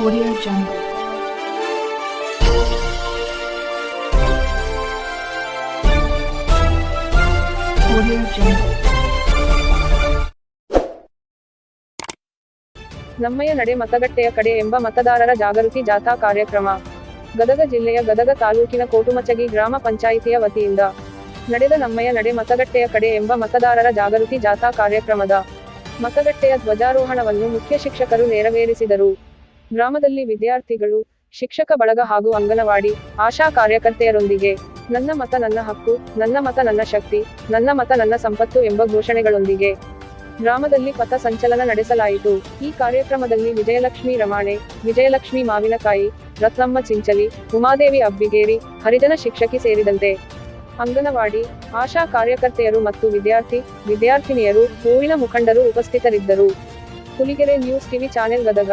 Audio Jungle. ನಮ್ಮಯ ನಡೆ ಮತಗಟ್ಟೆಯ ಕಡೆ ಎಂಬ ಮತದಾರರ ಜಾಗೃತಿ ಜಾಥಾ ಕಾರ್ಯಕ್ರಮ. ಗದಗ ಜಿಲ್ಲೆಯ ಗದಗ ತಾಲೂಕಿನ ಕೋಟುಮಚಗಿ ಗ್ರಾಮ ಪಂಚಾಯಿತಿಯ ವತಿಯಿಂದ ನಡೆದ ನಮ್ಮಯ ನಡೆ ಮತಗಟ್ಟೆಯ ಕಡೆ ಎಂಬ ಮತದಾರರ ಜಾಗೃತಿ ಜಾಥಾ ಕಾರ್ಯಕ್ರಮದ ಮತಗಟ್ಟೆಯ ಧ್ವಜಾರೋಹಣವನ್ನು ಮುಖ್ಯ ಶಿಕ್ಷಕರು ನೆರವೇರಿಸಿದರು. ಗ್ರಾಮದಲ್ಲಿ ವಿದ್ಯಾರ್ಥಿಗಳು, ಶಿಕ್ಷಕ ಬಳಗ ಹಾಗೂ ಅಂಗನವಾಡಿ, ಆಶಾ ಕಾರ್ಯಕರ್ತೆಯರೊಂದಿಗೆ, ನನ್ನ ಮತ ನನ್ನ ಹಕ್ಕು, ನನ್ನ ಮತ ನನ್ನ ಶಕ್ತಿ, ನನ್ನ ಮತ ನನ್ನ ಸಂಪತ್ತು ಎಂಬ ಘೋಷಣೆಗಳೊಂದಿಗೆ ಗ್ರಾಮದಲ್ಲಿ ಪಥ ಸಂಚಲನ ನಡೆಸಲಾಯಿತು. ಈ ಕಾರ್ಯಕ್ರಮದಲ್ಲಿ ವಿಜಯಲಕ್ಷ್ಮಿ ರಮಾಣೆ, ವಿಜಯಲಕ್ಷ್ಮಿ ಮಾವಿನಕಾಯಿ, ರತ್ನಮ್ಮ ಚಿಂಚಲಿ, ಉಮಾದೇವಿ ಅಬ್ಬಿಗೇರಿ, ಹರಿಜನ ಶಿಕ್ಷಕಿ ಸೇರಿದಂತೆ ಅಂಗನವಾಡಿ, ಆಶಾ ಕಾರ್ಯಕರ್ತೆಯರು ಮತ್ತು ವಿದ್ಯಾರ್ಥಿ, ವಿದ್ಯಾರ್ಥಿನಿಯರು ಹೂವಿನ ಮುಖಂಡರು ಉಪಸ್ಥಿತರಿದ್ದರು. Huligere news TV channel Gadag